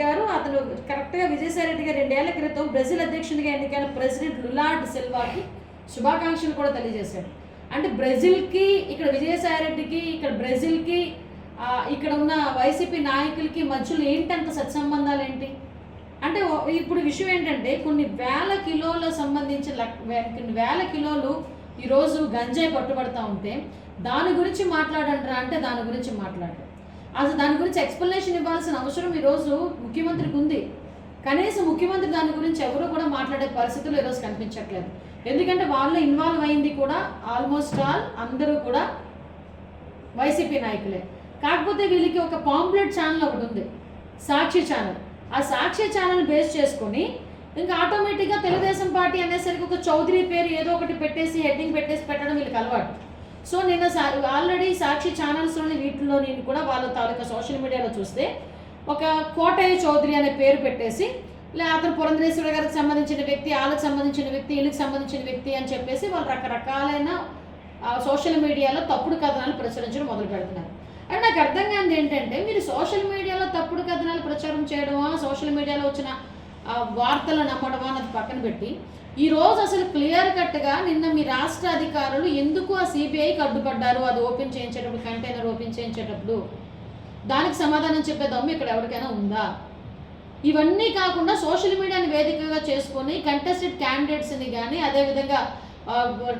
గారు అతను కరెక్ట్గా విజయసాయిరెడ్డి గారు రెండేళ్ళ క్రితం బ్రెజిల్ అధ్యక్షునిగా ఎన్నికైన ప్రెసిడెంట్ లులాడ్ సిల్వాకి శుభాకాంక్షలు కూడా తెలియజేశాడు అంటే బ్రెజిల్కి ఇక్కడ విజయసాయి రెడ్డికి ఇక్కడ బ్రెజిల్కి ఇక్కడ ఉన్న వైసీపీ నాయకులకి మధ్యలో ఏంటంత సత్సంబంధాలు ఏంటి అంటే ఇప్పుడు విషయం ఏంటంటే కొన్ని వేల కిలోల సంబంధించిన లక్- వే- కొన్ని వేల కిలోలు ఈరోజు గంజాయి పట్టుబడతా ఉంటే దాని గురించి మాట్లాడంటారా అంటే దాని గురించి మాట్లాడరు అసలు దాని గురించి ఎక్స్ప్లెనేషన్ ఇవ్వాల్సిన అవసరం ఈరోజు ముఖ్యమంత్రికి ఉంది. కనీసం ముఖ్యమంత్రి దాని గురించి ఎవరు కూడా మాట్లాడే పరిస్థితులు ఈరోజు కనిపించట్లేదు. ఎందుకంటే వాళ్ళు ఇన్వాల్వ్ అయింది కూడా ఆల్మోస్ట్ ఆల్ అందరూ కూడా వైసీపీ నాయకులే. కాకపోతే వీళ్ళకి ఒక పాంప్లెట్ ఛానల్ ఒకటి ఉంది. సాక్షి ఛానల్ ఆ సాక్షి ఛానల్ బేస్ చేసుకొని ఇంకా ఆటోమేటిక్గా తెలుగుదేశం పార్టీ అనేసరికి ఒక చౌదరి పేరు ఏదో ఒకటి పెట్టేసి హెడ్డింగ్ పెట్టేసి పెట్టడం వీళ్ళకి అలవాటు. సో నిన్న ఆల్రెడీ సాక్షి ఛానల్స్లోని వీటిలో నేను కూడా వాళ్ళ తాలూకా సోషల్ మీడియాలో చూస్తే ఒక కోటయ్య చౌదరి అనే పేరు పెట్టేసి లే అతను పురంధరేశ్వర గారికి సంబంధించిన వ్యక్తి వాళ్ళకి సంబంధించిన వ్యక్తి వీళ్ళకి సంబంధించిన వ్యక్తి అని చెప్పేసి వాళ్ళు రకరకాలైన సోషల్ మీడియాలో తప్పుడు కథనాలు ప్రచురించడం మొదలు పెడుతున్నారు. అండ్ నాకు అర్థం కానిది ఏంటంటే మీరు సోషల్ మీడియాలో తప్పుడు కథనాలు ప్రచారం చేయడమా? సోషల్ మీడియాలో వచ్చిన వార్తలు నమ్మడమా అన్నది పక్కన పెట్టి ఈ రోజు అసలు క్లియర్ కట్గా నిన్న మీ రాష్ట్ర అధికారులు ఎందుకు ఆ సిబిఐకి అడ్డుపడ్డారు? అది ఓపెన్ చేయించేటప్పుడు కంటైనర్ ఓపెన్ చేయించేటప్పుడు. దానికి సమాధానం చెప్పే దమ్ము ఇక్కడ ఎవరికైనా ఉందా? ఇవన్నీ కాకుండా సోషల్ మీడియాని వేదికగా చేసుకొని కంటెస్టెడ్ క్యాండిడేట్స్ని కానీ అదేవిధంగా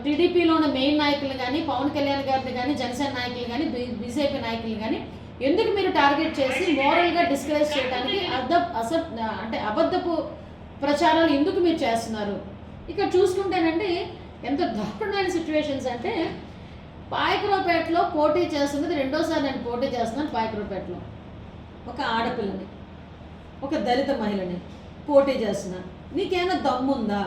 టీడీపీలో ఉన్న మెయిన్ నాయకులు కానీ పవన్ కళ్యాణ్ గారిని కానీ జనసేన నాయకులు కానీ బీజేపీ నాయకులు కానీ ఎందుకు మీరు టార్గెట్ చేసి మోరల్గా డిస్కరేజ్ చేయడానికి అర్థ అస అంటే అబద్ధపు ప్రచారాలు ఎందుకు మీరు చేస్తున్నారు? ఇక్కడ చూసుకుంటేనండి ఎంత దారుణమైన సిచ్యువేషన్స్ అంటే పాయకరావుపేటలో పోటీ చేస్తున్నది రెండోసారి నేను పోటీ చేస్తున్నాను పాయకరావుపేటలో. ఒక ఆడపిల్లని ఒక దళిత మహిళని పోటీ చేస్తున్నాను నీకేమైనా దమ్ముందా?